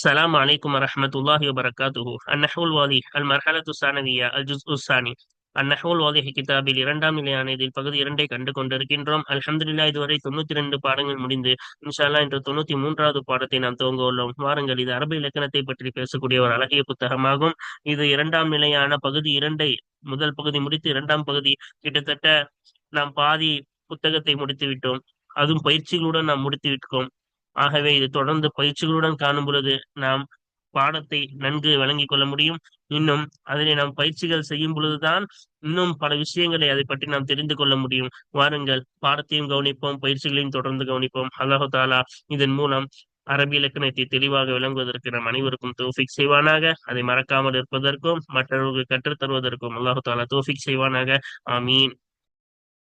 السلام عليكم ورحمة الله وبركاته النحو الواضح المرحلة الثانوية الجزء الثاني النحو الواضح கிதாபில் இரண்டாம் நிலையான இதில் பகுதி இரண்டை கண்டு கொண்டிருக்கின்றோம் அல்ஹம்துலில்லாஹ் இதுவரை தொண்ணூத்தி ரெண்டு பாடங்கள் முடிந்து இன்ஷால்லா இன்று தொண்ணூத்தி மூன்றாவது பாடத்தை நாம் துவங்க உள்ளோம் வாருங்கள் இது அரபு இலக்கணத்தை பற்றி பேசக்கூடிய ஒரு அழகிய புத்தகமாகும் இது இரண்டாம் நிலையான பகுதி இரண்டை முதல் பகுதி முடித்து இரண்டாம் பகுதி கிட்டத்தட்ட நாம் பாதி புத்தகத்தை முடித்து விட்டோம் அதுவும் பயிற்சிகளுடன் நாம் முடித்து விட்டோம் ஆகவே இது தொடர்ந்து பயிற்சிகளுடன் காணும் பொழுது நாம் பாடத்தை நன்கு வழங்கிக் கொள்ள முடியும். இன்னும் அதனை நாம் பயிற்சிகள் செய்யும் பொழுதுதான் இன்னும் பல விஷயங்களை அதை பற்றி நாம் தெரிந்து கொள்ள முடியும். வாருங்கள் பாடத்தையும் கவனிப்போம் பயிற்சிகளையும் தொடர்ந்து கவனிப்போம். அல்லாஹு தாலா இதன் மூலம் அரபி இலக்கணத்தை தெளிவாக விளங்குவதற்கு நம் அனைவருக்கும் தோஃபிக் செய்வானாக. அதை மறக்காமல் இருப்பதற்கும் மற்றவர்களுக்கு கற்றுத் தருவதற்கும் அல்லாஹு தாலா தோஃபிக் செய்வானாக. ஆமீன்.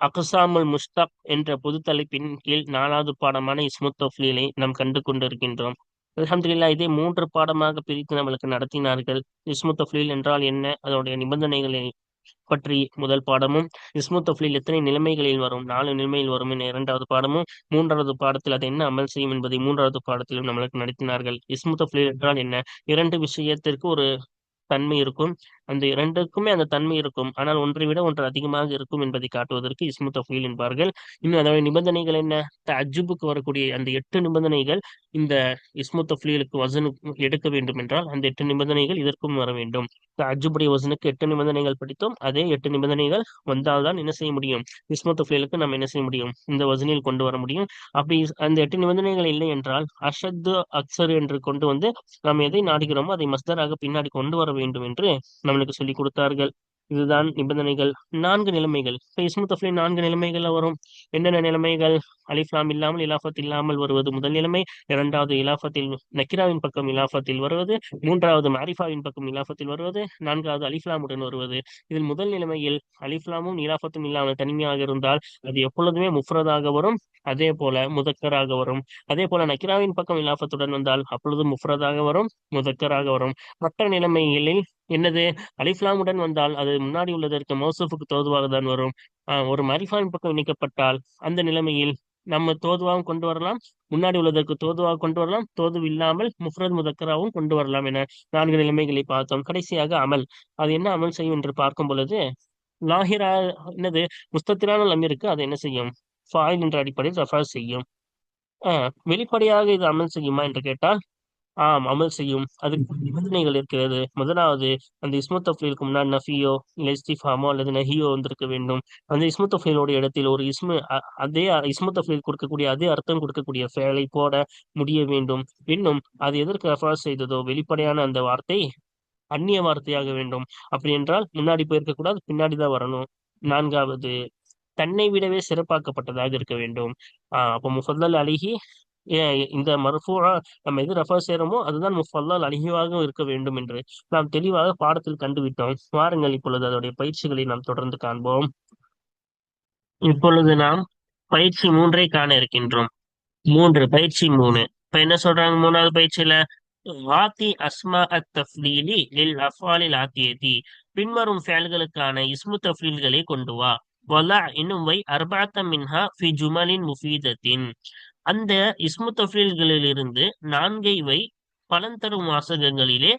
அகசாமுல் முஸ்தக் என்ற பொது தலைப்பின் கீழ் நாலாவது பாடமான இஸ்முத் நாம் கண்டு கொண்டிருக்கின்றோம். அலமதுல்லா இதை மூன்று பாடமாக பிரித்து நம்மளுக்கு நடத்தினார்கள். இஸ்முத்தஃப்லீல் என்றால் என்ன? அதனுடைய நிபந்தனைகளை பற்றி முதல் பாடமும் இஸ்முத் எத்தனை நிலைமைகளில் வரும்? நாலு நிலைமையில் வரும் என இரண்டாவது பாடமும் மூன்றாவது பாடத்தில் அது என்ன அமல் செய்யும் என்பதை மூன்றாவது பாடத்திலும் நம்மளுக்கு நடத்தினார்கள். இஸ்முத்தஃப்லீ என்றால் என்ன? இரண்டு விஷயத்திற்கு ஒரு தன்மை இருக்கும். அந்த இரண்டுக்குமே அந்த தன்மை இருக்கும். ஆனால் ஒன்றை விட ஒன்று அதிகமாக இருக்கும் என்பதை காட்டுவதற்கு இஸ்மு தஃபீல் என்பார்கள். இன்னும் அதோட நிபந்தனைகள் என்ன? அஜுபுக்கு வரக்கூடிய அந்த எட்டு நிபந்தனைகள் இந்த இஸ்மு தஃபீலுக்கு வசனு எடுக்க வேண்டும் என்றால் அந்த எட்டு நிபந்தனைகள் இதற்கும் வர வேண்டும். அஜுபுடைய வசனுக்கு எட்டு நிபந்தனைகள் படித்தோம். அதே எட்டு நிபந்தனைகள் வந்தால்தான் என்ன செய்ய முடியும்? இஸ்மு தஃபீலுக்கு நம்ம என்ன செய்ய முடியும்? இந்த வசனில் கொண்டு வர முடியும். அப்படி அந்த எட்டு நிபந்தனைகள் இல்லை என்றால் அஷத்து அக்சர் என்று கொண்டு வந்து நாம் எதை நாடுகிறோமோ அதை மஸ்தராக பின்னாடி கொண்டு வர வேண்டும் என்று நம்மளுக்கு சொல்லிக் கொடுத்தார்கள். இதுதான் நிபந்தனைகள். நான்கு நிலைமைகள். இப்போ இஸ்மு தஃப்லி நான்கு நிலைமைகள்ல வரும். என்னென்ன நிலைமைகள்? அலிஃப்லாம் இல்லாமல் இலாஃபத் இல்லாமல் வருவது முதல் நிலைமை. இரண்டாவது இலாஃபத்தில் நக்கிராவின் பக்கம் இலாஃபத்தில் வருவது. மூன்றாவது மாரிஃபாவின் பக்கம் இலாஃபத்தில் வருவது. நான்காவது அலிஃப்லாமுடன் வருவது. இதில் முதல் நிலைமையில் அலிஃப்லாமும் இலாஃபத்தும் இல்லாமல் தனிமையாக இருந்தால் அது எப்பொழுதுமே முஃப்ரதாக வரும். அதே போல முதக்கராக வரும். அதே போல நக்கிராவின் பக்கம் இலாஃபத்துடன் வந்தால் அப்பொழுது முஃப்ரதாக வரும் முதக்கராக வரும். மற்ற நிலைமைகளில் என்னது? அலிஃப்லாமுடன் வந்தால் அது முன்னாடி உள்ளதற்கு மௌசூஃபுக்கு தோதுவாக தான் வரும். ஒரு மரிஃபான் பக்கம் இணைக்கப்பட்டால் அந்த நிலைமையில் நம்ம தோதுவாகவும் கொண்டு வரலாம். முன்னாடி உள்ளதற்கு தோதுவாக கொண்டு வரலாம். தோது இல்லாமல் முஃப்ரத் முதக்கராவும் கொண்டு வரலாம் என நான்கு நிலைமைகளை பார்த்தோம். கடைசியாக அமல். அது என்ன அமல் செய்யும் என்று பார்க்கும் பொழுது லாஹிரா என்னது? முஸ்தத்திரான அமீருக்கு அது என்ன செய்யும்? ஃபாயில் என்ற அடிப்படையில் ரெஃபர் செய்யும். ஆஹ் வெளிப்படையாக இது அமல் செய்யுமா என்று கேட்டால் ஆம் அமல் செய்யும். அதுக்கு நிபந்தனைகள் இருக்கிறது. முதலாவது அந்த இஸ்மத் தஃபீலுக்கு முன்னாடி நஃபியோ இல்லை இஸ்திஃபாமோ அல்லது நஹியோ வந்திருக்க வேண்டும். அந்த இஸ்மத் தஃபீலோட இடத்தில் ஒரு இஸ்மு அதே இஸ்மத் தஃபீல் கொடுக்கக்கூடிய அதே அர்த்தம் கொடுக்கக்கூடிய ஃபேலை போட முடிய வேண்டும். இன்னும் அது எதற்கு ரெஃபர் செய்ததோ வெளிப்படையான அந்த வார்த்தை அந்நிய வார்த்தையாக வேண்டும். அப்படி என்றால் முன்னாடி போயிருக்க கூடாது பின்னாடி தான் வரணும். நான்காவது தன்னை விடவே சிறப்பாக்கப்பட்டதாக இருக்க வேண்டும். ஆஹ் அப்போ முஃபல்லல் அலிஹி இந்த மருஃபூரா நம்ம எது ரெஃபர் செய்யறோமோ அதுதான் முஃபல்லால் அலிஹிவாக இருக்க வேண்டும் என்று நாம் தெளிவாக பாடத்தில் கண்டுவிட்டோம். வாருங்கள் இப்பொழுது அதோடைய பயிற்சிகளை நாம் தொடர்ந்து காண்போம். இப்பொழுது நாம் பயிற்சி மூன்றை காண இருக்கின்றோம். மூன்று பயிற்சி மூணு. இப்ப என்ன சொல்றாங்க மூணாவது பயிற்சியில? வாத்தி அஸ்மா அத் தஃப்லீலி லில் அஃபாலில் ஆத்தியதி. பின்வரும் ஃபேல்களுக்கான இஸ்மு தஃப்லீல்களை கொண்டு வா. வலா இன்னும் வை அர்பாத்த மின்ஹா ஃபி ஜுமலின் முஃபீதத்தின். அந்த இஸ்மு தஃபீல்களிலிருந்து நான்கை வை பலன் தரும் வாசகங்களிலே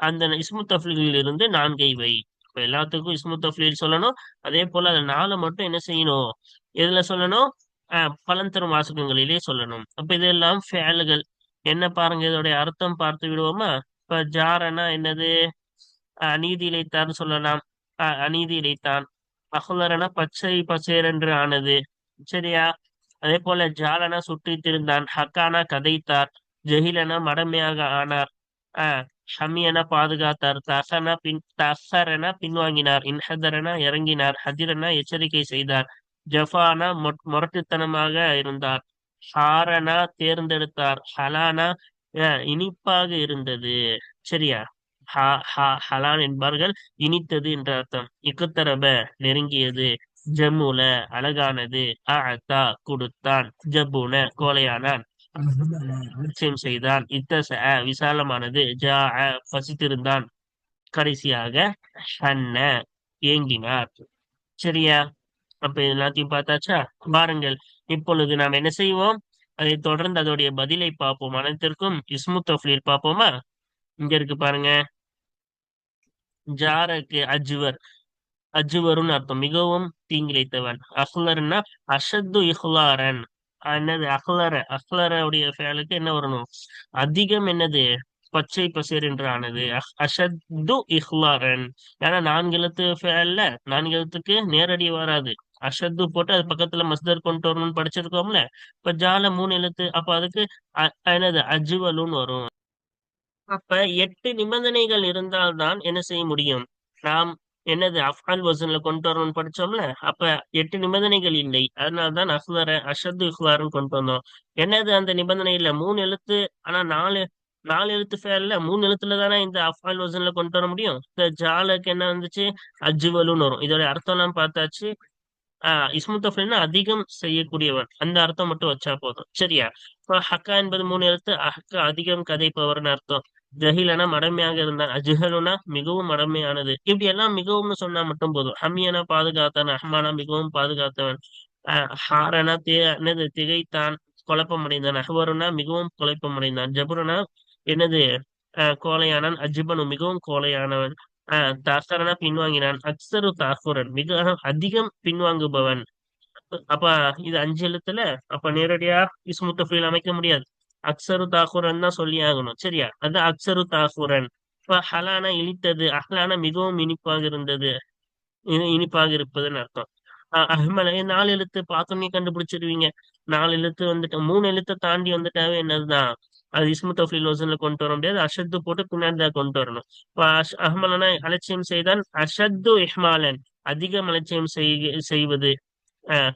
அந்த இஸ்மு தஃபீல்களிலிருந்து நான்கை வை. இப்ப எல்லாத்துக்கும் இஸ்மு தஃபீல் சொல்லணும். அதே போல அந்த நாளை மட்டும் என்ன செய்யணும்? எதுல சொல்லணும்? பலன் தரும் வாசகங்களிலே சொல்லணும். அப்ப இதெல்லாம் ஃபேலுகள். என்ன பாருங்க இதோடைய அர்த்தம் பார்த்து விடுவோமா? இப்ப ஜாரனா என்னது? அநீதி இழைத்தான்னு சொல்லலாம். அநீதி இழைத்தான். அகுலரனா பச்சை பச்சையரென்று ஆனது. சரியா? அதே போல ஜாலனா சுற்றி திருந்தான். ஹக்கானா கதைத்தார். ஜஹிலனா மடமையாக ஆனார். ஆஹ் ஷமியனா பாதுகாத்தார். தசனா பின் தசரனா பின்வாங்கினார். இன்ஹதரனா இறங்கினார். ஹதிரனா எச்சரிக்கை செய்தார். ஜஃபானா முரட்டுத்தனமாக இருந்தார். ஹாரனா தேர்ந்தெடுத்தார். ஹலானா இனிப்பாக இருந்தது. சரியா? ஹலான் என்பார்கள். இனித்தது என்ற அர்த்தம். இக்குத்தரப நெருங்கியது. ஜம்முல அழகானது. அத்தா கொடுத்தான். ஜப்புன கோலையானான் நிச்சயம் செய்தான். இத்தச விசாலமானது. ஜா பசித்திருந்தான். கடைசியாக ஹன்ன ஏங்கினார். சரியா? அப்ப எல்லாத்தையும் பார்த்தாச்சா? பாருங்கள். இப்பொழுது நாம் என்ன செய்வோம்? அதை தொடர்ந்து அதோடைய பதிலை பார்ப்போம். அனைத்திற்கும் இஸ்மு தஃப்லீல் பார்ப்போமா? இங்க இருக்கு பாருங்க. ஜாரக்கு அஜ்வர். அஜுவருன்னு அர்த்தம். மிகவும் தீங்கிழைத்தவன். அஹ்லர்னா அஷத்து இஹ்லாரன். என்னது? அஹ்லர அஹ்லருடைய ஃபேலுக்கு என்ன வரணும்? அதிகம் என்னது? பச்சை பசேர் என்று ஆனது அஷத்து இஹ்லாரன். ஏன்னா நான்கு எழுத்து ஃபேல்ல நான்கு எழுத்துக்கு நேரடி வராது. அஷத்து போட்டு அது பக்கத்துல மஸ்தர் கொண்டு வரணும்னு படிச்சிருக்கோம்ல? இப்ப ஜால மூணு எழுத்து. அப்ப அதுக்கு என்னது? அஜுவலுன்னு வரும். அப்ப எட்டு நிபந்தனைகள் இருந்தால்தான் என்ன செய்ய முடியும்? நாம் என்னது அஃபால் வசன்ல கொண்டு வரணும்னு படிச்சோம்ல? அப்ப எட்டு நிபந்தனைகள் இல்லை. அதனால்தான் அஹ்லர அஷத் இஹ்லாருன்னு கொண்டு வந்தோம். என்னது அந்த நிபந்தனை இல்ல? மூணு எழுத்து ஆனா நாலு நாலு எழுத்து ஃபேர்ல மூணு எழுத்துல தானே இந்த அஃபால் வசன்ல கொண்டு வர முடியும்? இந்த ஜாலுக்கு என்ன வந்துச்சு? அஜ்வலுன்னு வரும். இதோட அர்த்தம் எல்லாம் பார்த்தாச்சு ஆஹ் இஸ்முத்தஃபில்னா அதிகம் செய்யக்கூடியவன். அந்த அர்த்தம் மட்டும் வச்சா போதும். சரியா? இப்போ ஹக்கா என்பது மூணு எழுத்து ஹக்கா அதிகம் கதைப்பவர்னு அர்த்தம். ஜஹிலனா மடமையாக இருந்தான். அஜுஹலுனா மிகவும் மடமையானது. இப்படி எல்லாம் மிகவும்னு சொன்னா மட்டும் போதும். ஹமியனா பாதுகாத்தான் அஹ்மானா மிகவும் பாதுகாத்தவன். ஆஹ் ஹாரனா தே என்னது திகைத்தான் குழப்பமடைந்தான். அஹ்வருனா மிகவும் குழப்பமடைந்தான். ஜபுரனா என்னது ஆஹ் கோலையானான் அஜிபனு மிகவும் கோலையானவன் ஆஹ் தாசரனா பின்வாங்கினான். அக்சரு தாக்குரன் மிக அதிகம் பின்வாங்குபவன். அப்ப இது அஞ்சு எழுத்துல அப்ப நேரடியா இஸ்முத்தஃபீல் அமைக்க முடியாது. அக்சரு தாக்குரன் தான் சொல்லி ஆகணும். சரியா? அது அக்சரு தாக்குரன் இப்ப ஹலானா இனித்தது அஹ்லானா மிகவும் இனிப்பாக இருந்தது இனிப்பாக இருப்பதுன்னு அர்த்தம். அஹ்மல நாலு எழுத்து பார்த்தோன்னே கண்டுபிடிச்சிருவீங்க. நாலு எழுத்து வந்துட்டு மூணு எழுத்தை தாண்டி வந்துட்டாவே என்னதுதான் அது இஸ்மு கொண்டு வர முடியாது. அஷத்து போட்டு பின்னாடி தான் கொண்டு வரணும். இப்ப அஹ்மலனா அலட்சியம் செய்தான் அஷத்து இஹ்மாலன் அதிகம் அலட்சியம் செய்வது ஆஹ்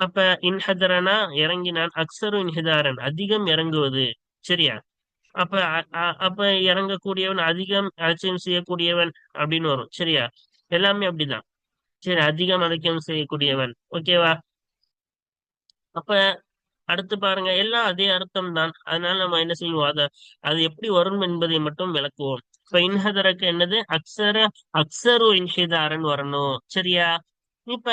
அப்ப இன்ஹதரனா இறங்கினான். அக்சரு இன்ஹிதாரன். அதிகம் இறங்குவது. சரியா? அப்ப அப்ப இறங்கக்கூடியவன் அதிகம் அலட்சியம் செய்யக்கூடியவன் அப்படின்னு வரும். சரியா? எல்லாமே அப்படிதான். சரி அதிகம் அலட்சியம் செய்யக்கூடியவன். ஓகேவா அப்ப அடுத்து பாருங்க. எல்லாம் அதே அர்த்தம் தான் அதனால நம்ம என்ன செய்வோம் அத அது எப்படி வரும் என்பதை மட்டும் விளக்குவோம். இப்ப இன்ஹதரக்கு என்னது? அக்சர அக்சரு இன்ஹிதாரன் வரணும். சரியா? இப்ப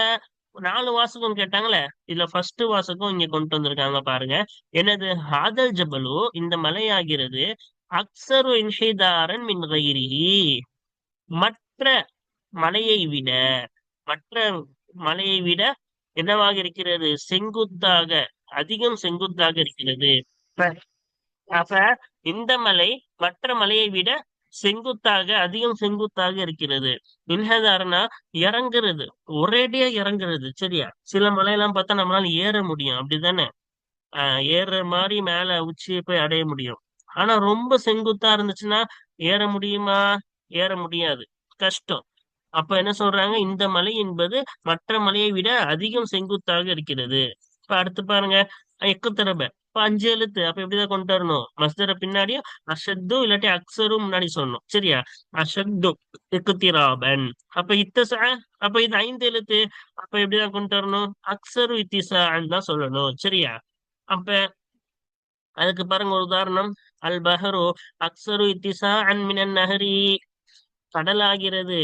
நாலு வாசகம் கேட்டாங்களே? இதுல ஃபர்ஸ்ட் வாசகம் இங்க கொண்டு வந்திருக்காங்க பாருங்க. எனது ஹாதல் ஜபலு இந்த மலையாகிறது அக்சரு இன்ஹிதாரன் மின் கயிரிஹி மற்ற மலையை விட மற்ற மலையை விட என்னவாக இருக்கிறது? செங்குத்தாக அதிகம் செங்குத்தாக இருக்கிறது. அப்ப இந்த மலை மற்ற மலையை விட செங்குத்தாக அதிகம் செங்குத்தாக இருக்கிறது. இன்ஹதாரனா இறங்குறது. ஒரேடியா இறங்குறது சரியா? சில மலையெல்லாம் பார்த்தா நம்மளால ஏற முடியும். அப்படிதானே ஆஹ் ஏறுற மாதிரி மேல உச்சியை போய் அடைய முடியும். ஆனா ரொம்ப செங்குத்தா இருந்துச்சுன்னா ஏற முடியுமா? ஏற முடியாது. கஷ்டம். அப்ப என்ன சொல்றாங்க? இந்த மலை என்பது மற்ற மலையை விட அதிகம் செங்குத்தாக இருக்கிறது. இப்ப அடுத்து பாருங்க எக்குத்தரப. இப்ப அஞ்சு எழுத்து. அப்ப எப்படிதான் கொண்டு வரணும்? மஸ்தர பின்னாடியும் அஷத்து இல்லாட்டி அக்சரும் முன்னாடி சொல்லணும். சரியா? அஷத்து இக்குத்திராபன். அப்ப இத்தச அப்ப இது ஐந்து எழுத்து. அப்ப எப்படிதான் கொண்டு வரணும்? அக்சரு இத்திசான்னு தான் சொல்லணும். சரியா? அப்ப அதுக்கு பாருங்க ஒரு உதாரணம். அல் பஹரு அக்சரு இத்திசா அன் மினன் நஹரி. கடலாகிறது.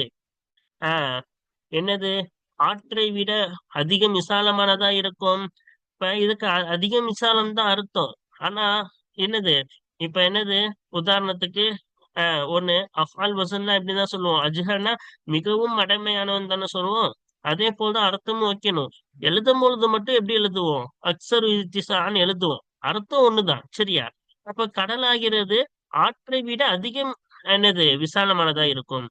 ஆஹ் என்னது? ஆற்றை விட அதிகம் விசாலமானதா இருக்கும்? இப்ப இதுக்கு அதிகம் விசாலம் தான் அர்த்தம். ஆனா என்னது? இப்ப என்னது? உதாரணத்துக்கு ஆஹ் ஒண்ணு அஃபால் வசன்னா எப்படிதான் சொல்லுவோம். அஜ்ஹர்னா மிகவும் மடமையானவன் தானே சொல்லுவோம். அதே போலதான் அர்த்தமும் வைக்கணும். எழுதும் பொழுது மட்டும் எப்படி எழுதுவோம்? அக்சர் இத்திசான்னு எழுதுவோம். அர்த்தம் ஒண்ணுதான். சரியா? அப்ப கடலாகிறது ஆற்றை விட அதிகம் என்னது? விசாலமானதா இருக்கும்.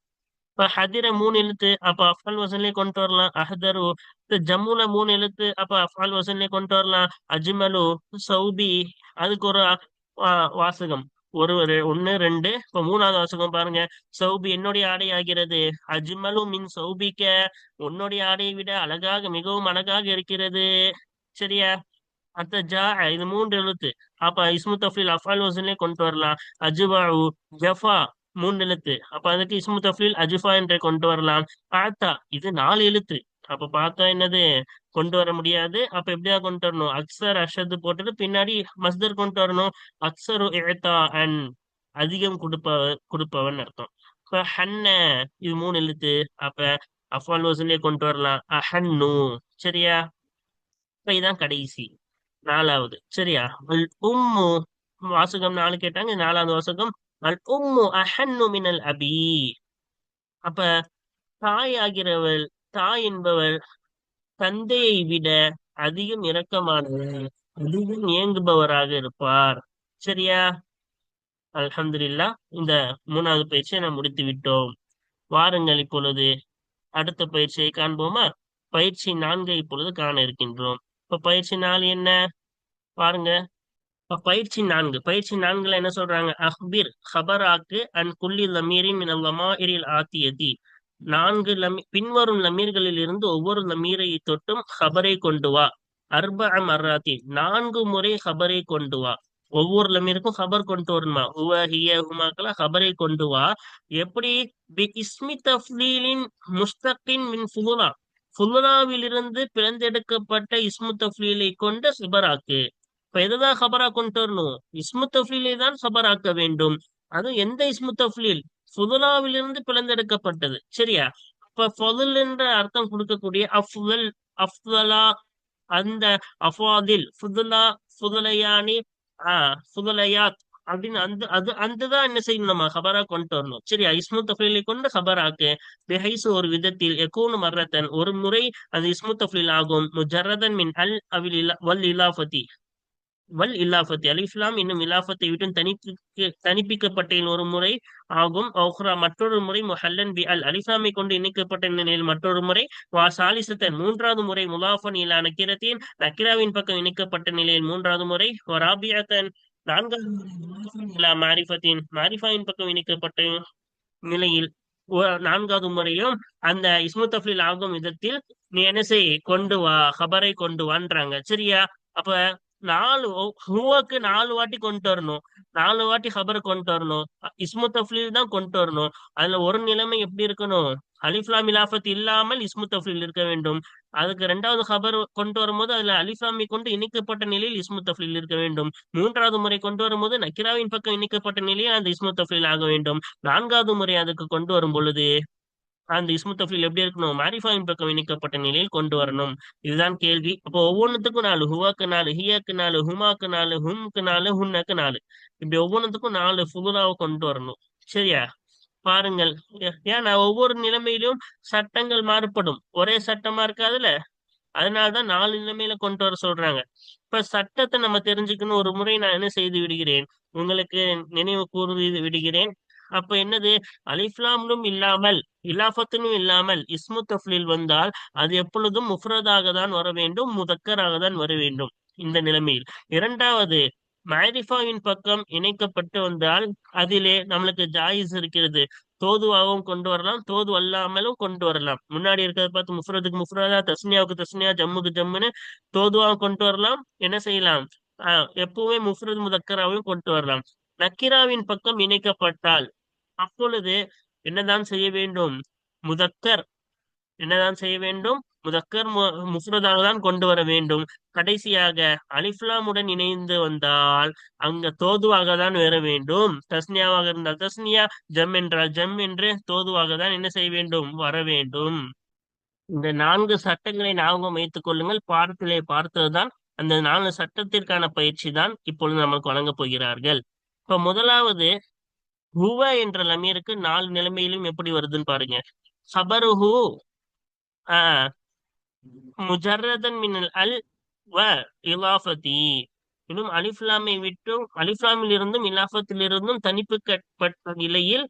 இப்ப ஹதிர மூணு எழுத்து அப்ப அஃபால் வசன்லயே கொண்டு வரலாம். அஹதரு ஜம்முல மூணு எழுத்து அப்ப அஃபால் வசன்லயே கொண்டு வரலாம். அஜ்மலு சௌபி அதுக்கு ஒரு வாசகம். ஒரு ஒரு ஒன்னு ரெண்டு இப்ப மூணாவது வாசகம் பாருங்க. சௌபி என்னுடைய ஆடை ஆகிறது? அஜ்மலு மின் சௌபிக்க. உன்னுடைய ஆடையை விட அழகாக மிகவும் அழகாக இருக்கிறது. சரியா? அத்த ஜா இது மூன்று எழுத்து. அப்ப இஸ்மு தஃபீல் அஃபால் வசன்லயே கொண்டு வரலாம். அஜ்பாவு ஜஃபா மூணு எழுத்து. அப்ப அதுக்கு இஸ்மு தஃபீல் அஜுஃபா என்று கொண்டு வரலாம். ஆத்தா இது நாலு எழுத்து. அப்ப பார்த்தா என்னது? கொண்டு வர முடியாது. அப்ப எப்படியா கொண்டு வரணும்? அக்சர் அஷது போட்டுட்டு பின்னாடி மஸ்தர் கொண்டு வரணும். அக்சரு ஏதா அன் அதிகம் கொடுப்பவ கொடுப்பவன் அர்த்தம். இப்ப ஹன்ன இது மூணு எழுத்து. அப்ப அஃபால் வசூலே கொண்டு வரலாம். அஹன்னு சரியா? இப்ப இதான் கடைசி. நாலாவது. சரியா? உம்மு வாசகம் நாலு கேட்டாங்க. நாலாவது வாசகம். அல் உம்மு அஹன்னு மினல் அபி. அப்ப தாய் ஆகிறவள் தாய் என்பவள் தந்தையை விட அதிகம் இரக்கமானவர் அதிகம் இயங்குபவராக இருப்பார். சரியா? அல்ஹம்துலில்லாஹ் இந்த மூணாவது பயிற்சியை நாம் முடித்து விட்டோம். வாருங்கள் இப்பொழுது அடுத்த பயிற்சியை காண்போமா? பயிற்சி நான்கை இப்பொழுது காண இருக்கின்றோம். இப்ப பயிற்சி நாள் என்ன? பாருங்க. பயிற்சி நான்கு. பயிற்சி நான்குல என்ன சொல்றாங்க? அஹ்பிர் ஹபராக்கு அன் குல்லி லமீரின் மினல் லமாஇரில் ஆத்தியதி. நான்கு லமி பின்வரும் லமீர்களில் இருந்து ஒவ்வொரு லமீரை தொட்டும் ஹபரை கொண்டு வா. அர்ப மர்ராத்தி. நான்கு முறை ஹபரை கொண்டு வா. ஒவ்வொரு லமீருக்கும் ஹபர் கொண்டு வரணுமா? உவ ஹிய ஹுமாக்கெல்லாம் ஹபரை கொண்டு வா. எப்படி? பி இஸ்மி தஃப்லீலின் முஸ்தகின் மின் ஃபுலுலா ஃபுலுலாவிலிருந்து பிறந்தெடுக்கப்பட்ட இஸ்மு தஃப்லீலை கொண்டு ஹபராக்கு இப்ப எதுதான் ஹபரா கொண்டு வரணும்? இஸ்மு தஃப்லீலை தான் ஹபராக்க வேண்டும். அது எந்த இஸ்மு தஃப்லீல் ஃபுதுலாவிலிருந்து பிளந்தெடுக்கப்பட்டது. சரியா? இப்ப ஃபதுல் என்ற அர்த்தம் கொடுக்கக்கூடிய அஃதல் அஃதலா அந்த அஃபாதில் ஃபுதுலா ஃபுதுலையானி ஆஹ் ஃபுதுலையாத் அப்படின்னு அந்த அது அந்த தான் என்ன செய்யணும் நம்ம? ஹபரா கொண்டு வரணும். சரியா? இஸ்மு தஃப்லீலை கொண்டு ஹபராக்கு பிஹைசு ஒரு விதத்தில் எக்கூனு மர்ரத்தன் ஒரு முறை அது இஸ்மு தஃப்லீல் ஆகும். முஜர்ரதன் மின் அல் அவில் இலா வல் இலாஃபதி. வல் இல்லாஃபத்தி அலிஃப்லாம் இன்னும் இலாஃபத்தை விட்டு தனிப்பிக்க தனிப்பிக்கப்பட்ட ஒரு முறை ஆகும். ஓஹ்ரா மற்றொரு முறை முஹல்லன் பி அல் அலிஃப்லாமை கொண்டு இணைக்கப்பட்ட நிலையில் மற்றொரு முறை வா சாலிசத்தன் மூன்றாவது முறை முலாஃபன் இலா நக்கிரத்தின் நக்கிராவின் பக்கம் இணைக்கப்பட்ட நிலையில் மூன்றாவது முறை வராபியாத்தன் நான்காவது முறை முலாஃபன் இலா மாரிஃபத்தின் மாரிஃபாவின் பக்கம் இணைக்கப்பட்ட நிலையில் நான்காவது முறையும் அந்த இஸ்மு ஆகும் விதத்தில் நீ என்ன செய் கொண்டு வா ஹபரை கொண்டு வான்றாங்க. சரியா? அப்ப நாலு ஹுவாக்கு நாலு வாட்டி கொண்டு வரணும். நாலு வாட்டி ஹபர் கொண்டு வரணும். இஸ்மு தஃப்லீல் தான் கொண்டு வரணும். அதுல ஒரு நிலைமை எப்படி இருக்கணும்? அலிஃப்லாம் இலாஃபத் இல்லாமல் இஸ்மு தஃப்லீல் இருக்க வேண்டும். அதுக்கு ரெண்டாவது ஹபர் கொண்டு வரும்போது அதுல அலிஃபாமி கொண்டு இணைக்கப்பட்ட நிலையில் இஸ்மு தஃப்லீல் இருக்க வேண்டும். மூன்றாவது முறை கொண்டு வரும்போது நக்கிராவின் பக்கம் இணைக்கப்பட்ட நிலையில் அந்த இஸ்மு தஃப்லீல் ஆக வேண்டும். நான்காவது முறை அதுக்கு கொண்டு வரும் பொழுது அந்த இஸ்மு எப்படி இருக்கணும்? மாரிஃபாவின் பக்கம் இணைக்கப்பட்ட நிலையில் கொண்டு வரணும். இதுதான் கேள்வி. அப்போ ஒவ்வொன்றுத்துக்கும் நாலு ஹுவாக்கு நாலு ஹியாக்கு நாலு ஹுமாக்கு நாலு ஹும்க்கு நாலு ஹுன்னக்கு நாலு. இப்படி ஒவ்வொன்றுத்துக்கும் நாலு ஃபுதுலாவை கொண்டு வரணும். சரியா? பாருங்கள். ஏன்னா ஒவ்வொரு நிலைமையிலும் சட்டங்கள் மாறுபடும். ஒரே சட்டமா இருக்காதுல்ல? அதனாலதான் நாலு நிலைமையில கொண்டு வர சொல்றாங்க. இப்ப சட்டத்தை நம்ம தெரிஞ்சுக்கணும். ஒரு முறை நான் என்ன செய்து விடுகிறேன்? உங்களுக்கு நினைவு கூர்ந்து விடுகிறேன். அப்ப என்னது? அலிஃப்லாம்னும் இல்லாமல் இலாஃபத்தினும் இல்லாமல் இஸ்மு தஃப்லீல் வந்தால் அது எப்பொழுதும் முஃப்ரதாக தான் வர வேண்டும் முதக்கராக தான் வர வேண்டும் இந்த நிலைமையில். இரண்டாவது மாரிஃபாவின் பக்கம் இணைக்கப்பட்டு வந்தால் அதிலே நம்மளுக்கு ஜாயிஸ் இருக்கிறது. தோதுவாகவும் கொண்டு வரலாம் தோது அல்லாமலும் கொண்டு வரலாம். முன்னாடி இருக்கிறத பார்த்து முஃப்ரதுக்கு முஃப்ரதா தஸ்னியாவுக்கு தஸ்னியா ஜம்முக்கு ஜம்முன்னு தோதுவாக கொண்டு வரலாம். என்ன செய்யலாம்? ஆஹ் எப்பவுமே முஃப்ரத் முதக்கராவையும் கொண்டு வரலாம். நக்கிராவின் பக்கம் இணைக்கப்பட்டால் அப்பொழுது என்னதான் செய்ய வேண்டும்? முதக்கர். என்னதான் செய்ய வேண்டும்? முதக்கர் மு- முஃப்ரதாக தான் கொண்டு வர வேண்டும். கடைசியாக அலிஃப்லாமுடன் இணைந்து வந்தால் அங்க தோதுவாக தான் வர வேண்டும். தஸ்னியாவாக இருந்தால் தஸ்னியா ஜம் என்றால் ஜம் என்று தோதுவாக தான் என்ன செய்ய வேண்டும்? வர வேண்டும். இந்த நான்கு சட்டங்களை ஞாபகம் வைத்துக் கொள்ளுங்கள். பாடத்திலே பார்த்ததுதான் அந்த நான்கு சட்டத்திற்கான பயிற்சி தான் இப்பொழுது நமக்கு வழங்கப் போகிறார்கள். இப்ப முதலாவது ஹுவ என்ற லமீருக்கு நாலு நிலைமையிலும் எப்படி வருதுன்னு பாருங்க. ஹபருஹு ஆஹ் முஜர்ரதன் மினல் அல் வ இலாஃபதி. இன்னும் அலிஃப்லாமை விட்டும் அலிஃப்லாமில் இருந்தும் இலாஃபத்திலிருந்தும் தனிப்புப்பட்ட நிலையில்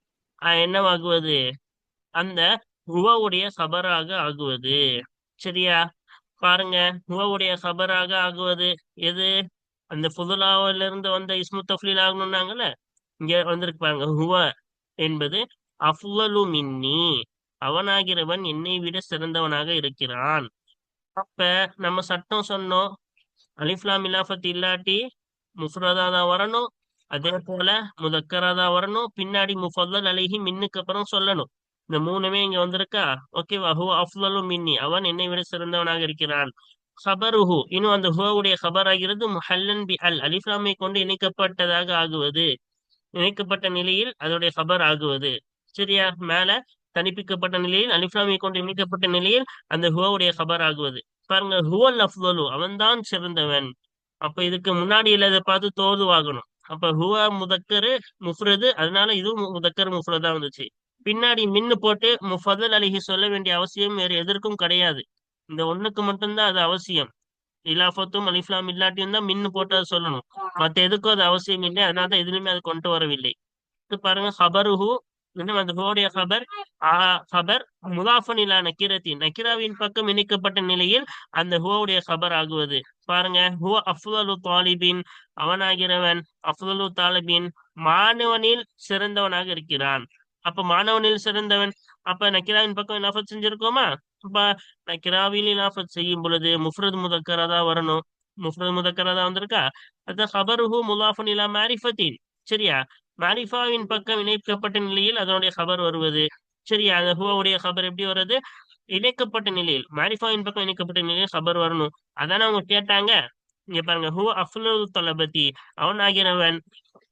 என்னவாகுவது? அந்த ஹுவாவுடைய சபராக ஆகுவது. சரியா? பாருங்க ஹுவாவுடைய சபராக ஆகுவது எது? அந்த புதுலாவிலிருந்து வந்த இஸ்மு தஃப்லீல் ஆகணும்னாங்கல்ல? இங்க வந்திருக்கு பாருங்க ஹுவ என்பது அஃலு மின்னி அவனாகிறவன் என்னை விட சிறந்தவனாக இருக்கிறான். அப்ப நம்ம சட்டம் சொன்னோம். அலிஃப்லாம் இலாஃபத் இல்லாட்டி முஃப்ரதா தான் வரணும். அதே போல முதக்கராதா வரணும். பின்னாடி முஃபல்லல் அழகி மின்னுக்கு அப்புறம் சொல்லணும். இந்த மூணுமே இங்க வந்திருக்கா? ஓகேவா ஹூ அஃலு மின்னி அவன் என்னை விட சிறந்தவனாக இருக்கிறான். ஹபருஹு. இன்னும் அந்த ஹுவாவுடைய ஹபர் ஆகிறது முஹல்லன் பி அல். அலிஃப்லாமை கொண்டு இணைக்கப்பட்டதாக ஆகுவது. இணைக்கப்பட்ட நிலையில் அதோடைய ஹபர் ஆகுவது. சரியா மேல தனிப்பிக்கப்பட்ட நிலையில் அலிஃப்லாமை கொண்டு இணைக்கப்பட்ட நிலையில் அந்த ஹுவாவுடைய ஹபர் ஆகுவது. பாருங்க ஹுவல் அஃலலு அவன்தான் சிறந்தவன். அப்ப இதுக்கு முன்னாடி இல்லாத பார்த்து தோதுவாகணும். அப்ப ஹுவா முதக்கரு முஃப்ரது அதனால இதுவும் முதக்கர் முஃப்ரதா வந்துச்சு. பின்னாடி மின்னு போட்டு முஃபதல் அலிஹி சொல்ல வேண்டிய அவசியம் வேறு எதற்கும் கிடையாது. இந்த ஒண்ணுக்கு மட்டும்தான் அது அவசியம். இலாஃபத்தும் அலிஃப்லாம் இல்லாட்டியும் தான் மின்னு போட்டு அதை சொல்லணும். மத்த எதுக்கும் அது அவசியம் இல்லை. அதனால தான் எதுலையுமே அது கொண்டு வரவில்லை. இது பாருங்க ஹபருஹு இன்னும் அந்த ஹுவோடைய ஹபர் ஆ ஹபர் முதாஃபனிலா இலா நக்கிரத்தி. நக்கிராவின் பக்கம் இணைக்கப்பட்ட நிலையில் அந்த ஹுவோடைய ஹபர் ஆகுவது. பாருங்க ஹுவ அஃலு தாலிபின் அவனாகிறவன் அஃலு தாலிபின் மாணவனில் சிறந்தவனாக இருக்கிறான். அப்ப மாணவனில் சிறந்தவன் அப்ப நக்கிராவின் பக்கம் என்ன செஞ்சிருக்கோமா? அப்ப செய்யும் பொழுது முஃப்ரத் முதக்கரா தான் வரணும். முஃப்ரத் முதக்கரா தான் வந்திருக்கா? அது ஹபருஹு முலாஃபன் இலா மாரிஃபத்தின். சரியா? மாரிஃபாவின் பக்கம் இணைக்கப்பட்ட நிலையில் அதனுடைய ஹபர் வருவது. சரியா? அந்த ஹுவாவுடைய ஹபர் எப்படி வருது இணைக்கப்பட்ட நிலையில். மாரிஃபாவின் பக்கம் இணைக்கப்பட்ட நிலையில் ஹபர் வரணும். அதானே அவங்க கேட்டாங்க. இங்க பாருங்க. ஹூ அஃபுல் தளபதி அவன் ஆகிறவன்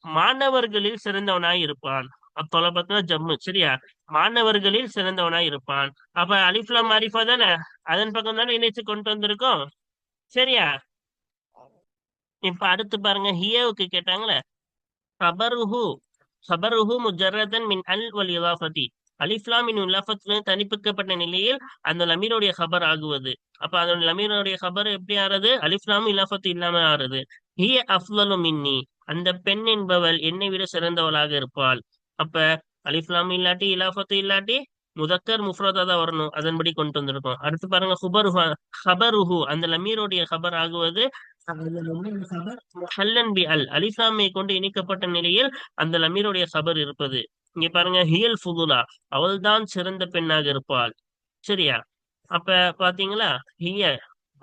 மாணவர்களில் சிறந்தவனாய் இருப்பான். அத்தொலபத்துல ஜம்மு சரியா? மாணவர்களில் சிறந்தவனா இருப்பான். அப்ப அலிஃப்லாம் மாரிஃபா தானே? அதன் பக்கம் தானே இணைச்சு கொண்டு வந்திருக்கோம். சரியா? இப்ப அடுத்து பாருங்க ஹியாவுக்கு கேட்டாங்களே சபருஹு சபருஹு முஜர்ரதன் மின் அல் வல் இலாஃபதி அலிஃப்லாமின் இலாஃபத்துல தனிப்பிக்கப்பட்ட நிலையில் அந்த லமீருடைய ஹபர் ஆகுவது. அப்ப அதோட லமீருடைய ஹபர் எப்படி ஆறது? அலிஃப்லாம் இலாஃபத்து இல்லாம ஆறுது. ஹிய அஃலலு மின்னி. அந்த பெண் என்பவள் என்னை விட சிறந்தவளாக இருப்பாள். அப்ப அலிஃப்லாம் இல்லாட்டி இலாஃபத்து இல்லாட்டி முதக்கர் முஃப்ரதா தான் வரணும். அதன்படி கொண்டு வந்திருக்கோம். அடுத்து பாருங்க ஹுபர் ஹபருஹு. அந்த லமீருடைய ஹபர் ஆகுவது ஹல்லன் பி அல். அலிஃப்லாமை கொண்டு இணைக்கப்பட்ட நிலையில் அந்த லமீருடைய ஹபர் இருப்பது. இங்க பாருங்க ஹியல் ஃபுதுலா. அவள்தான் சிறந்த பெண்ணாக இருப்பாள். சரியா? அப்ப பாத்தீங்களா? ஹிய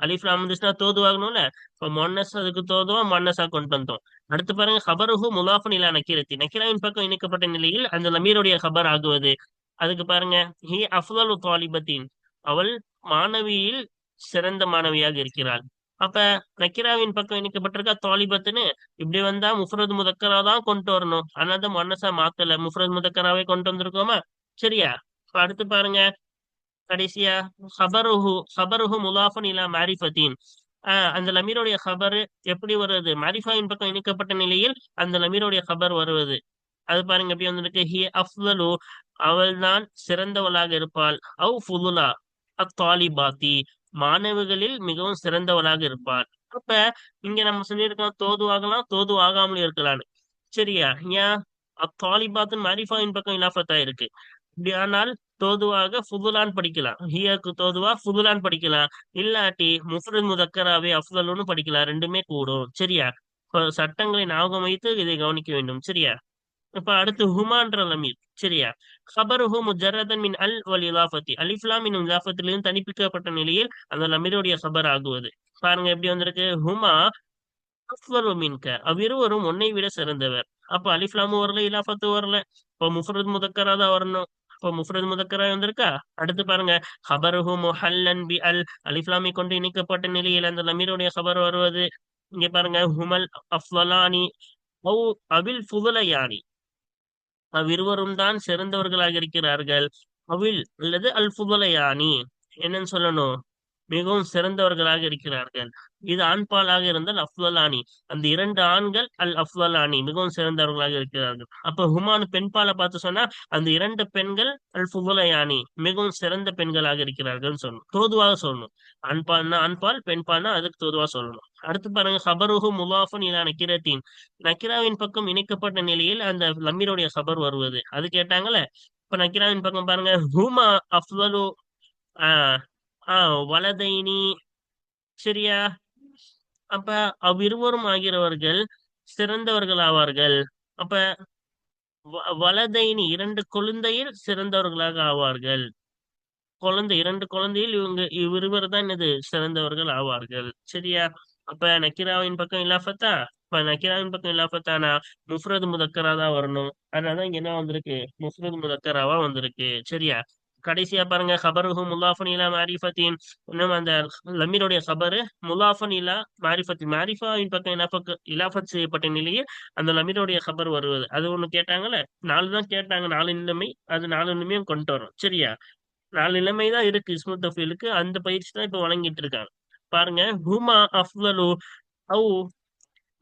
அலிஃப்லாம் இருந்துச்சுன்னா தோதுவாகணும்ல? இப்போ மொன்னஸ் அதுக்கு தோதுவா மொன்னஸா கொண்டு வந்தோம் அடுத்து பாருங்க ஹபருஹு முலாஃபன் இலா நக்கீரத்தி. நக்கீராவின் பக்கம் இணைக்கப்பட்ட நிலையில் அந்த லமீருடைய ஹபர் ஆகுவது. அதுக்கு பாருங்க ஹி அஃலலு தாலிபத்தின். அவள் மாணவியில் சிறந்த மாணவியாக இருக்கிறாள். அப்ப நக்கிராவின் பக்கம் இணைக்கப்பட்டிருக்கா தாலிபத்துன்னு? இப்படி வந்தா முஃப்ரத் முதக்கரா தான் கொண்டு வரணும். அதனால மொன்னசா மாத்தல. முஃப்ரத் முதக்கராவே கொண்டு வந்திருக்கோமா? சரியா? அடுத்து பாருங்க கடைசியா ஹபருஹு ஹபருஹு முலாஃபன் இலா மாரிஃபத்தின். ஆஹ் அந்த லமீருடைய ஹபரு எப்படி வருவது மாரிஃபாவின் பக்கம் இணைக்கப்பட்ட நிலையில் அந்த லமீருடைய ஹபர் வருவது. அது பாருங்க எப்படி வந்திருக்கு? ஹி அஃலலு அவள் தான் சிறந்தவளாக இருப்பாள். அவ் ஃபுலுலா அத்தாலிபாத்தி மாணவர்களில் மிகவும் சிறந்தவளாக இருப்பாள். அப்ப இங்க நம்ம சொல்லியிருக்கோம் தோது ஆகலாம் தோது ஆகாமலும் இருக்கலாம்னு சரியா? ஏன் அத்தாலிபாத்தின் மாரிஃபாவின் பக்கம் இலாஃபத்தா இருக்கு ஆனால் தோதுவாக ஃபுதுலான் படிக்கலாம். ஹியாக்கு தோதுவா ஃபுதுலான் படிக்கலாம். இல்லாட்டி முஃப்ரத் முதக்கராவே அஃலலுன்னு படிக்கலாம். ரெண்டுமே கூடும். சரியா? சட்டங்களை ஞாபகம் வைத்து இதை கவனிக்க வேண்டும். சரியா? இப்ப அடுத்து ஹுமான்ற லமீர். சரியா? ஹபருஹு முஜரதன் மின் அல் வல் இலாஃபத்தி. அலிஃப்லாம் மின் இலாஃபத்திலிருந்து தனிப்பிக்கப்பட்ட நிலையில் அந்த லமீருடைய ஹபர் ஆகுவது. பாருங்க எப்படி வந்திருக்கு? ஹுமா அஃவலு மின்க. அவ்விருவரும் உன்னை விட சிறந்தவர். அப்ப அலிஃப்லாமும் வரல இலாஃபத்து வரல. இப்ப முஃப்ரத் முதக்கரா தான் வரணும். இப்போ முஃப்ரது முதக்கரா வந்திருக்கா? அடுத்து பாருங்க. ஹபருஹு முஹல்லன் பி அல் அலிஃப்லாமி கொண்டு இணைக்கப்பட்ட நிலையில் அந்த லமீருடைய ஹபர் வருவது இங்க பாருங்க. ஹுமல் அஃபலானி அவு அவில் ஃபுதலையானி அவ்விருவரும் தான் சிறந்தவர்களாக இருக்கிறார்கள். அவில் அல்லது அல் ஃபுதலையானி என்னன்னு சொல்லணும். மிகவும் சிறந்தவர்களாக இருக்கிறார்கள். இது ஆண்பாலாக இருந்தால் அஃப்வலானி அந்த இரண்டு ஆண்கள் அல் அஃப்வலானி மிகவும் சிறந்தவர்களாக இருக்கிறார்கள். அப்ப ஹுமான் பெண்பாலை பார்த்து சொன்னா அந்த இரண்டு பெண்கள் அல் ஃபுவலையானி மிகவும் சிறந்த பெண்களாக இருக்கிறார்கள் சொல்லணும் தோதுவாக சொல்லணும். ஆண்பால்னா ஆண்பால் பெண்பால்னா அதுக்கு தோதுவா சொல்லணும். அடுத்து பாருங்க ஹபருஹு முலாஃபன் இலா நக்கிரத்தின். நக்கிராவின் பக்கம் இணைக்கப்பட்ட நிலையில் அந்த லம்மீருடைய ஹபர் வருவது. அது கேட்டாங்கல்ல இப்ப நக்கிராவின் பக்கம் பாருங்க ஹூமா அஃப்வலு ஆஹ் ஆஹ் வலதைனி சரியா? அப்ப அவ்விருவரும் ஆகிறவர்கள் சிறந்தவர்கள் ஆவார்கள் அப்ப வ- வலதைனி இரண்டு குழந்தையில் சிறந்தவர்களாக ஆவார்கள். குழந்தை இரண்டு குழந்தையில் இவங்க இவ்விருவர் தான் இது சிறந்தவர்கள் ஆவார்கள். சரியா? அப்ப நக்கிராவின் பக்கம் இல்லாஃபத்தா இப்ப நக்கிராவின் பக்கம் இல்லாஃபத்தானா முஃப்ரது முதக்கரா தான் வரணும். அதனாலதான் இங்க என்ன வந்திருக்கு? முஃப்ரது முதக்கராவா வந்திருக்கு. சரியா? கடைசியா பாருங்க ஹபருஹு முல்லாஃபன் இலா மாரிஃபத்தின். இன்னும் அந்த லமீருடைய ஹபரு முல்லாஃபன் இலா மாரிஃபத்தின். மாரிஃபாவின் பக்கம் இலாஃபக்கு இலாஃபத் செய்யப்பட்ட நிலையில் அந்த லமீருடைய ஹபர் வருவது. அது ஒண்ணு கேட்டாங்கல்ல? நாலு தான் கேட்டாங்க. நாலு நிலைமை அது நாலு நிலைமையும் கொண்டு வரும். சரியா? நாலு நிலைமை தான் இருக்கு இஸ்முத் தஃபீலுக்கு. அந்த பயிற்சி தான் இப்ப வழங்கிட்டு இருக்காங்க. பாருங்க ஹுமா அஃலலு அவு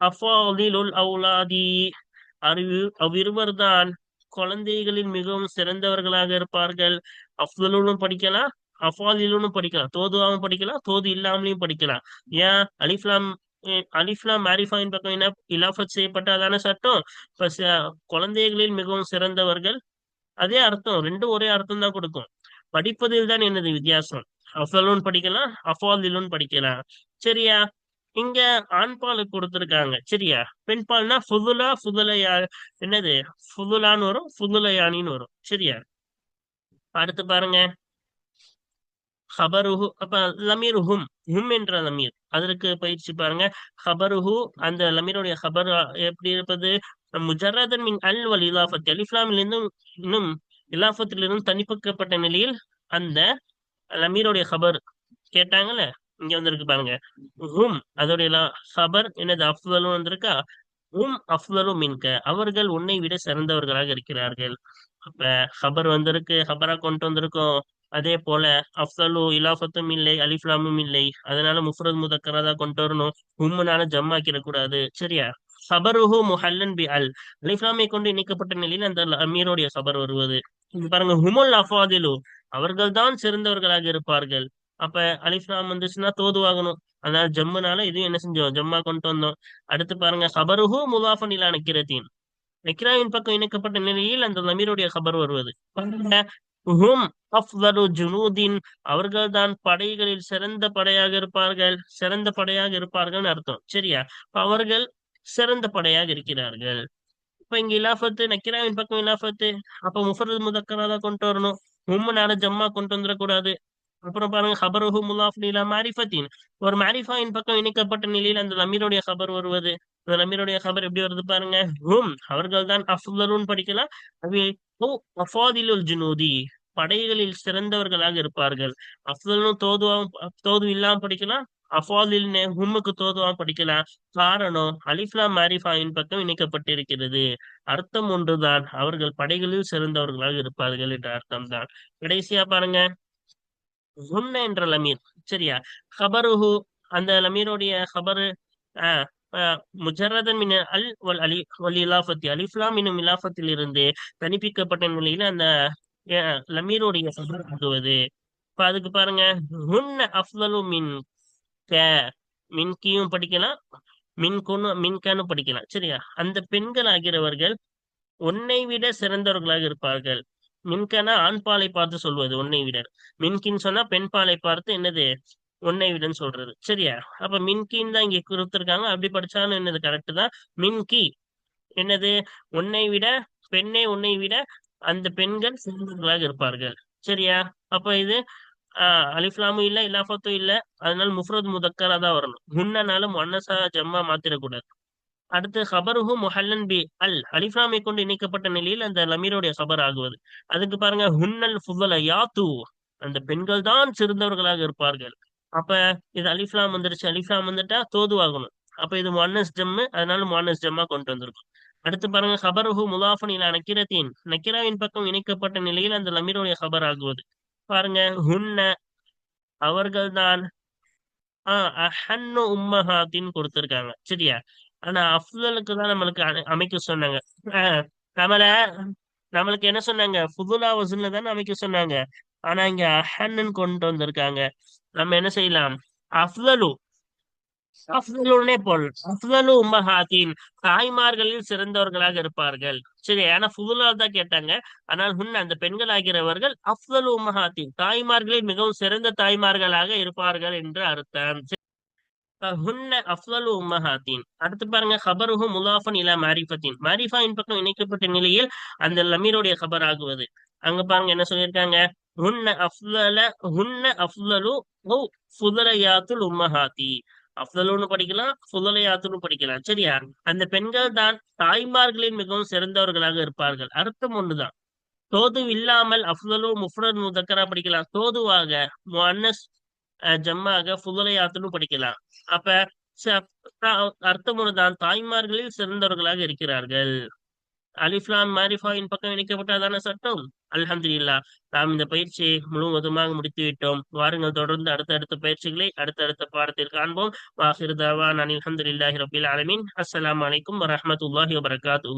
அஃபாலிலுல் அவுலாதி. அறிவு அவ்விருவர்தான் குழந்தைகளில் மிகவும் சிறந்தவர்களாக இருப்பார்கள். அஃதலுன்னு படிக்கலாம் அஃபாலிலும் படிக்கலாம். தோதுவாகவும் படிக்கலாம் தோது இல்லாமலையும் படிக்கலாம். ஏன்? அலிஃப்லாம் அலிஃப்லாம் மேரிஃபாயின் பக்கம் என்ன? இலாஃபத் செய்யப்பட்டாதான சட்டம்? இப்ப குழந்தைகளில் மிகவும் சிறந்தவர்கள் அதே அர்த்தம். ரெண்டும் ஒரே அர்த்தம் தான் கொடுக்கும். படிப்பதில் தான் என்னது வித்தியாசம். அஃபலூன் படிக்கலாம் அஃபாலிலும் படிக்கலாம். சரியா? இங்க ஆண் பால் கொடுத்திருக்காங்க. சரியா? பெண் பால்னா ஃபுதுலா ஃபுதுலையா என்னது? ஃபுதுலான்னு வரும் ஃபுதுலையானின்னு வரும். சரியா? அடுத்து பாருங்க. ஹபருஹு அப்ப லமீர் ஹும் ஹும் என்ற லமீர். அதற்கு பயிற்சி பாருங்க. ஹபருஹு அந்த லமீருடைய ஹபர் எப்படி இருப்பது? முஜரதன் மின் அல் வல் இலாஃபத் அலிஃப்லாமிலிருந்தும் இன்னும் இலாஃபத்திலிருந்து தனிப்பக்கப்பட்ட நிலையில் அந்த லமீருடைய ஹபர். கேட்டாங்கல்ல? இங்க வந்திருக்கு பாருங்க. ஹும் அதோடைய ஹபர் என்னது அஃதலும் வந்திருக்கா? ஹும் அஃதலும் மின்க. அவர்கள் உன்னை விட சிறந்தவர்களாக இருக்கிறார்கள். அப்ப ஹபர் வந்திருக்கு ஹபரா கொண்டு வந்திருக்கோம். அதே போல அஃதலு இலாஃபத்தும் இல்லை அலிஃப்லாமும் இல்லை. அதனால முஃப்ரத் முதக்கரதா கொண்டு வரணும். ஹும்முனால ஜம்மாக்கிட கூடாது சரியா? சபருஹு முஹல்லன் பி அல். அலிஃப்லாமை கொண்டு இணைக்கப்பட்ட நிலையில் அந்த அமீரோடைய சபர் வருவது. பாருங்க ஹுமுல் அஃபாதிலு. அவர்கள் தான் சிறந்தவர்களாக இருப்பார்கள். அப்ப அலிஃப்லாம் வந்துச்சுன்னா தோதுவாகணும் அதனால ஜம்முனால இதையும் என்ன செஞ்சோம்? ஜம்மா கொண்டு வந்தோம். அடுத்து பாருங்க ஹபருஹு முலாஃபன் இலா நக்கிரத்தின் நக்கிராவின் பக்கம் இணைக்கப்பட்ட நிலையில் அந்த நமீருடைய ஹபர் வருவது. பாருங்க ஹும் அஃதலு ஜுனூதின். அவர்கள்தான் படைகளில் சிறந்த படையாக இருப்பார்கள். சிறந்த படையாக இருப்பார்கள் அர்த்தம். சரியா? அவர்கள் சிறந்த படையாக இருக்கிறார்கள். இப்ப இங்க இலாஃபத்து நக்கிராவின் பக்கம் இலாஃபத்து. அப்ப முஃபரது முதக்கரா தான் கொண்டு வரணும். உம்மனால ஜம்மா கொண்டு வந்துடக்கூடாது. அப்புறம் பாருங்க ஹபருஹு முலாஃப் இலா மாரிஃபத்தின். ஒரு மாரிஃபாயின் பக்கம் இணைக்கப்பட்ட நிலையில் அந்த லமீருடைய ஹபர் வருவது. அந்த லமீருடைய ஹபர் எப்படி வருது பாருங்க. ஹும் அவர்கள் தான் அஃப்லருன்னு படிக்கலாம் அஃபாதிலுல் ஜுனூதி. படைகளில் சிறந்தவர்களாக இருப்பார்கள். அஃதலும் தோதுவாவும் தோது இல்லாம படிக்கலாம். அஃபாதில் ஹும்முக்கு தோதுவாக படிக்கலாம். காரணம் அலிஃப்லா மாரிஃபாயின் பக்கம் இணைக்கப்பட்டிருக்கிறது. அர்த்தம் ஒன்றுதான். அவர்கள் படைகளில் சிறந்தவர்களாக இருப்பார்கள் என்ற அர்த்தம் தான் கடைசியா பாருங்க. ஜுன்ன என்ற லமீர். சரியா? ஹபருஹு அந்த லமீருடைய ஹபரு முஜரதன் மின் அல் வல் அலி வல் இலாஃபத்தி அலிஃப்லாம் என்னும் இலாஃபத்தில் இருந்து தனிப்பிக்கப்பட்ட நிலையில அந்த லமீருடைய ஹபர் ஆகுவது. இப்ப அதுக்கு பாருங்க. ஹுன்ன அஃலலு மின் க மின்கியும் படிக்கலாம் மின்குன்னு மின்கன்னு படிக்கலாம். சரியா? அந்த பெண்கள் ஆகிறவர்கள் உன்னை விட சிறந்தவர்களாக இருப்பார்கள். மின்கனா ஆண் பாலை பார்த்து சொல்வது உன்னை விட மின்கின்னு சொன்னா பெண் பாலை பார்த்து என்னது? உன்னை விடன்னு சொல்றது. சரியா? அப்ப மின்கின்னு தான் இங்க கொடுத்துருக்காங்க. அப்படி படிச்சாலும் என்னது? கரெக்ட் தான். மின்கி. என்னது? உன்னை விட பெண்ணை உன்னை விட அந்த பெண்கள் சிறந்தவர்களாக இருப்பார்கள். சரியா? அப்ப இது ஆஹ் அலிஃப்லாமும் இல்ல இலாஃபத்தும் இல்ல. அதனால முஃப்ரத் முதக்கரா தான் வரணும். முன்னனாலும் ஒன்னசா ஜம்மா மாத்திரக்கூடாது. அடுத்து ஹபருஹு முஹல்லன் பி அல் அலிஃபாமை கொண்டு இணைக்கப்பட்ட நிலையில் அந்த லமீருடைய ஹபர் ஆகுவது. அதுக்கு பாருங்க ஹுன்னல் ஃபுவல யாத்து. அந்த பெண்கள் தான் சிறந்தவர்களாக இருப்பார்கள். அப்ப இது அலிஃப்லாம் வந்துருச்சு. அலிஃப்லாம் வந்துட்டா தோதுவாகணும். அப்ப இது முன்னஸ் ஜம்மு அதனால முன்னஸ் ஜம்மா கொண்டு வந்திருக்கும். அடுத்து பாருங்க ஹபருஹு முலாஃபன் இலா நக்கிரத்தின். நக்கிராவின் பக்கம் இணைக்கப்பட்ட நிலையில் அந்த லமீருடைய ஹபர் ஆகுவது. பாருங்க ஹுன்ன அவர்கள்தான் ஆஹ் அஹன்னு உம்மஹாத்தின்னு கொடுத்திருக்காங்க. சரியா? ஆனா அஃதலுக்கு தான் நம்மளுக்கு அமைக்க சொன்னாங்க. ஆஹ் நம்மள நம்மளுக்கு என்ன சொன்னாங்க? ஃபுதுலா வசூல்ல தானே அமைக்க சொன்னாங்க. ஆனா இங்க அஹன்னு கொண்டு வந்திருக்காங்க. நம்ம என்ன செய்யலாம்? அஃதலு அஃதலுன்னே போல் அஃதலு உம்மஹாத்தின் தாய்மார்களில் சிறந்தவர்களாக இருப்பார்கள். சரி ஆனா புதுலால் தான் கேட்டாங்க. ஆனால் முன்ன அந்த பெண்கள் ஆகிறவர்கள் அஃதலு உம்மஹாத்தின் தாய்மார்களில் மிகவும் சிறந்த தாய்மார்களாக இருப்பார்கள் என்று அர்த்தம். அடுத்து பாருங்க ஹபருஹு முலாஃபன் இலா மாரிஃபத்தின் மாரிஃபாயின் பக்கம் இணைக்கப்பட்ட நிலையில் அந்த லமீருடைய ஹபர் ஆகுவது. அங்க பாருங்க என்ன சொல்லியிருக்காங்க? ஹுன்ன அஃலல ஹுன்ன அஃலலு ஃபுதலயாத்துல் உம்மஹாத்தி அஃதலுன்னு படிக்கலாம் சுதலையாத்துன்னு படிக்கலாம். சரியா? அந்த பெண்கள் தான் தாய்மார்களின் மிகவும் சிறந்தவர்களாக இருப்பார்கள். அர்த்தம் ஒண்ணுதான். தோது இல்லாமல் அஃதலு முஃப்ரத் முதக்கரா படிக்கலாம். தோதுவாக முஅன்னஸ் ஜம்மாக ஃபுதலையாத்துன்னு படிக்கலாம். அப்ப அர்த்தம் ஒண்ணுதான் தாய்மார்களில் சிறந்தவர்களாக இருக்கிறார்கள். அலிஃப்லாம் மாரிஃபாயின் பக்கம் இணைக்கப்பட்டதான சட்டம். அல்ஹம்துலில்லாஹ் நாம் இந்த பயிற்சியை முழுவதுமாக முடித்து விட்டோம் வாருங்கள் தொடர்ந்து அடுத்தடுத்த பயிற்சிகளை அடுத்தடுத்த பாடத்தில் காண்போம். வாஹிர் தவான் அனில் அல்ஹம்துலில்லாஹி ரபில் அலமின் அஸ்லாம் அலைக்கும் வரமத்துல்லாஹி வபரகாத்து